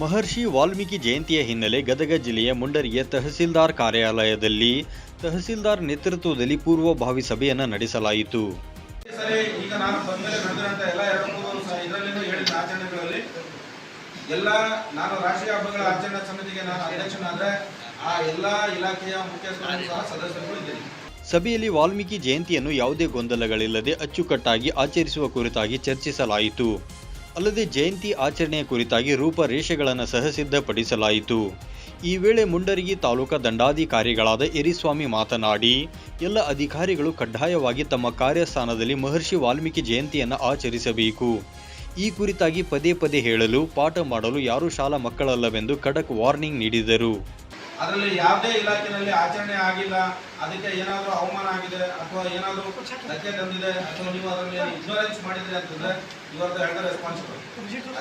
ಮಹರ್ಷಿ ವಾಲ್ಮೀಕಿ ಜಯಂತಿಯ ಹಿನ್ನೆಲೆ ಗದಗ ಜಿಲ್ಲೆಯ ಮುಂಡರಿಯ ತಹಸೀಲ್ದಾರ್ ಕಾರ್ಯಾಲಯದಲ್ಲಿ ತಹಸೀಲ್ದಾರ್ ನೇತೃತ್ವದಲ್ಲಿ ಪೂರ್ವಭಾವಿ ಸಭೆಯನ್ನು ನಡೆಸಲಾಯಿತು. ಈಗ ನಾನು ಆಚರಣೆಗಳಲ್ಲಿ ಎಲ್ಲ ನಾನು ರಾಷ್ಟ್ರೀಯ ಹಬ್ಬಗಳ ಆಚರಣಾ ಸಮಿತಿಗೆ ನಾನು ಅಧ್ಯಕ್ಷನಾದ್ರೆ ಆ ಎಲ್ಲ ಇಲಾಖೆಯ ಮುಖ್ಯಸ್ಥರು ಸಹ ಸದಸ್ಯರುಗಳು ಇದ್ದೀನಿ ಸಭೆಯಲ್ಲಿ ವಾಲ್ಮೀಕಿ ಜಯಂತಿಯನ್ನು ಯಾವುದೇ ಗೊಂದಲಗಳಿಲ್ಲದೆ ಅಚ್ಚುಕಟ್ಟಾಗಿ ಆಚರಿಸುವ ಕುರಿತಾಗಿ ಚರ್ಚಿಸಲಾಯಿತು. ಅಲ್ಲದೆ ಜಯಂತಿ ಆಚರಣೆಯ ಕುರಿತಾಗಿ ರೂಪರೇಷೆಗಳನ್ನು ಸಹ ಸಿದ್ಧಪಡಿಸಲಾಯಿತು ಈ ವೇಳೆ ಮುಂಡರಗಿ ತಾಲೂಕಾ ದಂಡಾಧಿಕಾರಿಗಳಾದ ಎರಿಸ್ವಾಮಿ ಮಾತನಾಡಿ, ಎಲ್ಲ ಅಧಿಕಾರಿಗಳು ಕಡ್ಡಾಯವಾಗಿ ತಮ್ಮ ಕಾರ್ಯಸ್ಥಾನದಲ್ಲಿ ಮಹರ್ಷಿ ವಾಲ್ಮೀಕಿ ಜಯಂತಿಯನ್ನು ಆಚರಿಸಬೇಕು. ಈ ಕುರಿತಾಗಿ ಪದೇ ಪದೇ ಹೇಳಲು, ಪಾಠ ಮಾಡಲು ಯಾರೂ ಶಾಲಾ ಮಕ್ಕಳಲ್ಲವೆಂದು ಖಡಕ್ ವಾರ್ನಿಂಗ್ ನೀಡಿದರು. ಅದರಲ್ಲಿ ಯಾವುದೇ ಇಲಾಖೆಯಲ್ಲಿ ಆಚರಣೆ ಆಗಿಲ್ಲ, ಅದಕ್ಕೆ ಏನಾದರೂ ಅವಮಾನ ಆಗಿದೆ ಅಥವಾ ಏನಾದರೂ ಧಕ್ಕೆ ತಂದಿದೆ ಅಥವಾ ನೀವು ಅದರಲ್ಲಿ ಇನ್ಶೂರೆನ್ಸ್ ಮಾಡಿದ್ರೆ ಅಂತಂದ್ರೆ ಇವತ್ತು ಹೆಂಡ ರೆಸ್ಪಾನ್ಸಿಬಲ್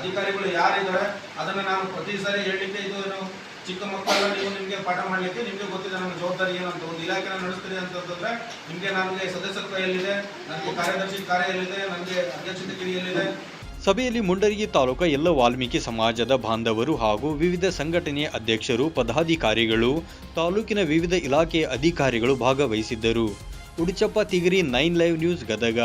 ಅಧಿಕಾರಿಗಳು ಯಾರಿದ್ದಾರೆ, ಅದನ್ನು ನಾನು ಪ್ರತಿ ಸಾರಿ ಹೇಳಲಿಕ್ಕೆ ಇದು ಏನು ಚಿಕ್ಕ ಮಕ್ಕಳೆಲ್ಲ, ನೀವು ನಿಮಗೆ ಪಾಠ ಮಾಡಲಿಕ್ಕೆ ನಿಮಗೆ ಗೊತ್ತಿದೆ ನನ್ನ ಜವಾಬ್ದಾರಿ ಏನು ಅಂತ ಒಂದು ಇಲಾಖೆನ ನಡೆಸ್ತೀರಿ ಅಂತಂದ್ರೆ ನಿಮಗೆ ನನಗೆ ಸದಸ್ಯತ್ವ ಎಲ್ಲಿದೆ, ನನಗೆ ಕಾರ್ಯದರ್ಶಿ ಕಾರ್ಯ ಎಲ್ಲಿದೆ, ನನಗೆ ಅಧ್ಯಕ್ಷತೆ ಕಿಡಿ ಎಲ್ಲಿದೆ ಸಭೆಯಲ್ಲಿ ಮುಂಡರಗಿ ತಾಲೂಕಾ ಎಲ್ಲ ವಾಲ್ಮೀಕಿ ಸಮಾಜದ ಬಾಂಧವರು ಹಾಗೂ ವಿವಿಧ ಸಂಘಟನೆಯ ಅಧ್ಯಕ್ಷರು, ಪದಾಧಿಕಾರಿಗಳು, ತಾಲೂಕಿನ ವಿವಿಧ ಇಲಾಖೆಯ ಅಧಿಕಾರಿಗಳು ಭಾಗವಹಿಸಿದ್ದರು. Uduchappa Tigiri nine live news Gadag